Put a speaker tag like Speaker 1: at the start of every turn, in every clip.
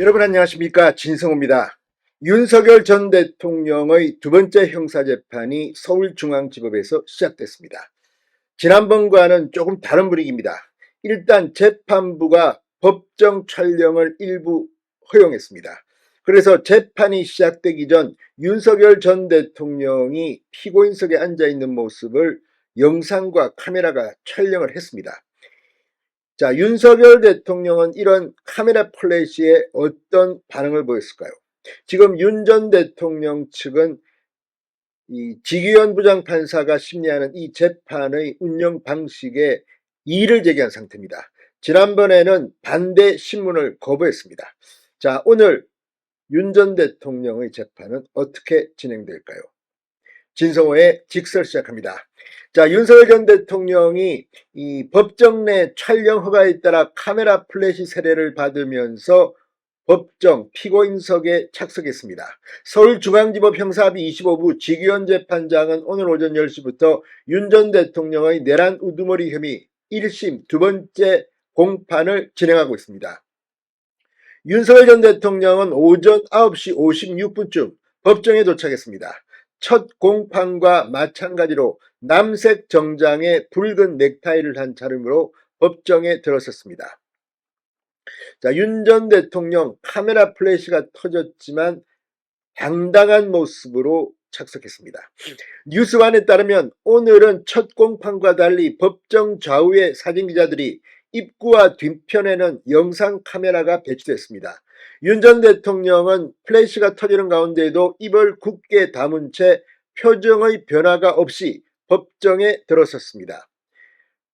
Speaker 1: 여러분 안녕하십니까 진성호입니다. 윤석열 전 대통령의 두 번째 형사재판이 서울중앙지법에서 시작됐습니다. 지난번과는 조금 다른 분위기입니다. 일단 재판부가 법정 촬영을 일부 허용했습니다. 그래서 재판이 시작되기 전 윤석열 전 대통령이 피고인석에 앉아 있는 모습을 영상과 카메라가 촬영을 했습니다. 자, 윤석열 대통령은 이런 카메라 플래시에 어떤 반응을 보였을까요? 지금 윤 전 대통령 측은 이 지기현 부장판사가 심리하는 이 재판의 운영 방식에 이의를 제기한 상태입니다. 지난번에는 반대 신문을 거부했습니다. 자, 오늘 윤 전 대통령의 재판은 어떻게 진행될까요? 진성호의 직설 시작합니다. 자, 윤석열 전 대통령이 이 법정 내 촬영 허가에 따라 카메라 플래시 세례를 받으면서 법정 피고인석에 착석했습니다. 서울중앙지법 형사합의 25부 지기현 재판장은 오늘 오전 10시부터 윤 전 대통령의 내란 우두머리 혐의 1심 두 번째 공판을 진행하고 있습니다. 윤석열 전 대통령은 오전 9시 56분쯤 법정에 도착했습니다. 첫 공판과 마찬가지로 남색 정장에 붉은 넥타이를 한 차림으로 법정에 들어섰습니다. 자, 윤 전 대통령 카메라 플래시가 터졌지만 당당한 모습으로 착석했습니다. 뉴스완에 따르면 오늘은 첫 공판과 달리 법정 좌우의 사진 기자들이 입구와 뒤편에는 영상 카메라가 배치됐습니다. 윤 전 대통령은 플래시가 터지는 가운데에도 입을 굳게 다문 채 표정의 변화가 없이 법정에 들어섰습니다.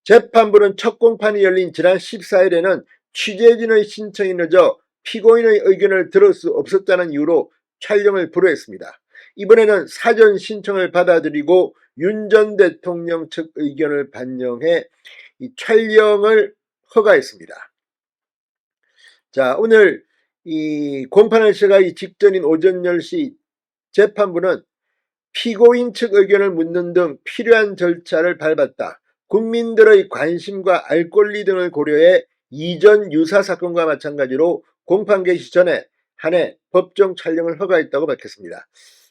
Speaker 1: 재판부는 첫 공판이 열린 지난 14일에는 취재진의 신청이 늦어 피고인의 의견을 들을 수 없었다는 이유로 촬영을 불허했습니다. 이번에는 사전 신청을 받아들이고 윤 전 대통령 측 의견을 반영해 이 촬영을 허가했습니다. 자, 오늘 이 공판을 시작하기 직전인 오전 10시 재판부는 피고인 측 의견을 묻는 등 필요한 절차를 밟았다. 국민들의 관심과 알 권리 등을 고려해 이전 유사 사건과 마찬가지로 공판 개시 전에 한 해 법정 촬영을 허가했다고 밝혔습니다.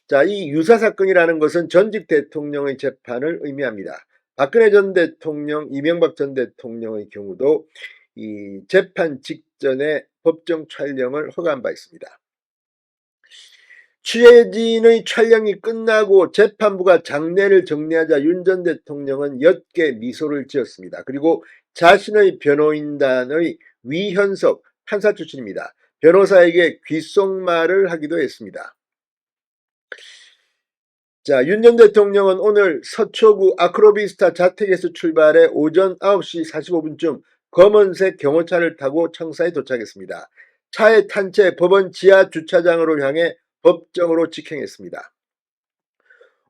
Speaker 1: 자, 이 유사 사건이라는 것은 전직 대통령의 재판을 의미합니다. 박근혜 전 대통령, 이명박 전 대통령의 경우도 이 재판 직전에 법정 촬영을 허가한 바 있습니다. 취재진의 촬영이 끝나고 재판부가 장례를 정리하자 윤 전 대통령은 옅게 미소를 지었습니다. 그리고 자신의 변호인단의 위현석 판사 출신입니다. 변호사에게 귓속말을 하기도 했습니다. 자, 윤 전 대통령은 오늘 서초구 아크로비스타 자택에서 출발해 오전 9시 45분쯤 검은색 경호차를 타고 청사에 도착했습니다. 차에 탄 채 법원 지하 주차장으로 향해 법정으로 직행했습니다.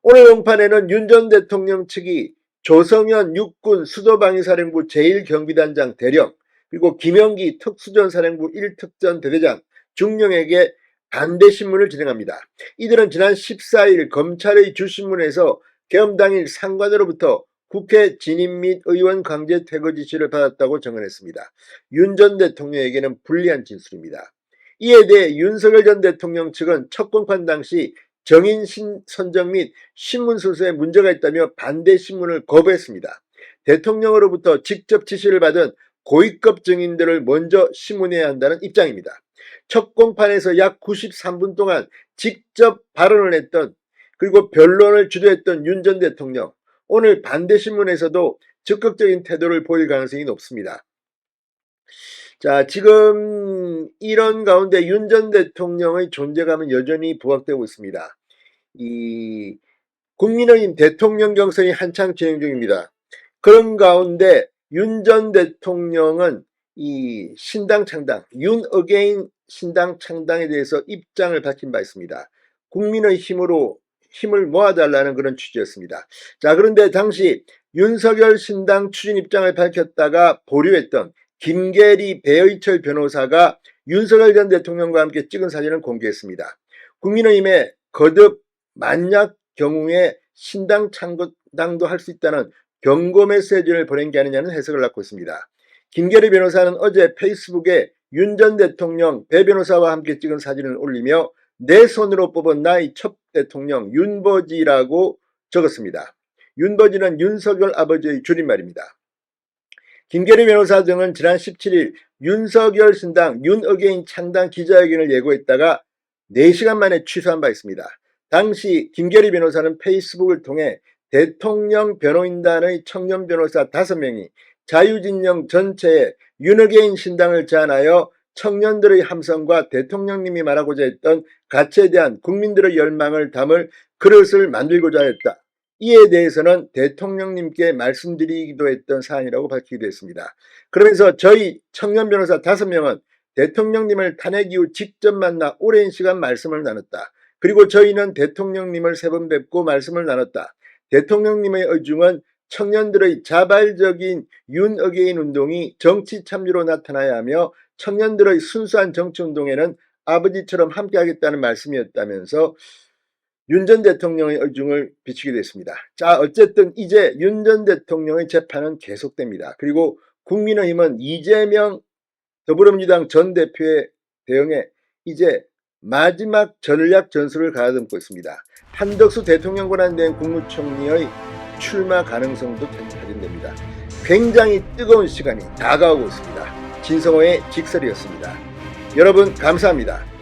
Speaker 1: 오늘 공판에는 윤 전 대통령 측이 조성현 육군 수도방위사령부 제1경비단장 대령 그리고 김영기 특수전사령부 1특전 대대장 중령에게 반대 신문을 진행합니다. 이들은 지난 14일 검찰의 주신문에서 계엄 당일 상관으로부터 국회 진입 및 의원 강제 퇴거 지시를 받았다고 정언했습니다. 윤 전 대통령에게는 불리한 진술입니다. 이에 대해 윤석열 전 대통령 측은 첫 공판 당시 정인 선정 및 신문 순서에 문제가 있다며 반대 신문을 거부했습니다. 대통령으로부터 직접 지시를 받은 고위급 증인들을 먼저 신문해야 한다는 입장입니다. 첫 공판에서 약 93분 동안 직접 발언을 했던 그리고 변론을 주도했던 윤 전 대통령 오늘 반대 신문에서도 적극적인 태도를 보일 가능성이 높습니다. 자, 지금 이런 가운데 윤 전 대통령의 존재감은 여전히 부각되고 있습니다. 이 국민의힘 대통령 경선이 한창 진행 중입니다. 그런 가운데 윤 전 대통령은 이 신당 창당, 윤 어게인 신당 창당에 대해서 입장을 밝힌 바 있습니다. 국민의 힘으로 힘을 모아달라는 그런 취지였습니다. 자, 그런데 당시 윤석열 신당 추진 입장을 밝혔다가 보류했던 김계리 배의철 변호사가 윤석열 전 대통령과 함께 찍은 사진을 공개했습니다. 국민의힘에 거듭 만약 경우에 신당 창당도 할 수 있다는 경고 메시지를 보낸 게 아니냐는 해석을 낳고 있습니다. 김계리 변호사는 어제 페이스북에 윤 전 대통령 배 변호사와 함께 찍은 사진을 올리며 내 손으로 뽑은 나의 첫 대통령 윤버지라고 적었습니다. 윤버지는 윤석열 아버지의 줄임말입니다. 김계리 변호사 등은 지난 17일 윤석열 신당 윤어게인 창당 기자회견을 예고했다가 4시간 만에 취소한 바 있습니다. 당시 김계리 변호사는 페이스북을 통해 대통령 변호인단의 청년 변호사 5명이 자유진영 전체에 윤어게인 신당을 제안하여 청년들의 함성과 대통령님이 말하고자 했던 가치에 대한 국민들의 열망을 담을 그릇을 만들고자 했다. 이에 대해서는 대통령님께 말씀드리기도 했던 사안이라고 밝히기도 했습니다. 그러면서 저희 청년 변호사 5명은 대통령님을 탄핵 이후 직접 만나 오랜 시간 말씀을 나눴다. 그리고 저희는 대통령님을 세 번 뵙고 말씀을 나눴다. 대통령님의 의중은 청년들의 자발적인 윤어게인 운동이 정치 참여로 나타나야 하며 청년들의 순수한 정치 운동에는 아버지처럼 함께하겠다는 말씀이었다면서 윤 전 대통령의 의중을 비추기도 했습니다. 자, 어쨌든 이제 윤 전 대통령의 재판은 계속됩니다. 그리고 국민의힘은 이재명 더불어민주당 전 대표의 대응에 이제 마지막 전략 전술을 가다듬고 있습니다. 한덕수 대통령 권한대행 국무총리의 출마 가능성도 확인됩니다. 굉장히 뜨거운 시간이 다가오고 있습니다. 진성호의 직설이었습니다. 여러분 감사합니다.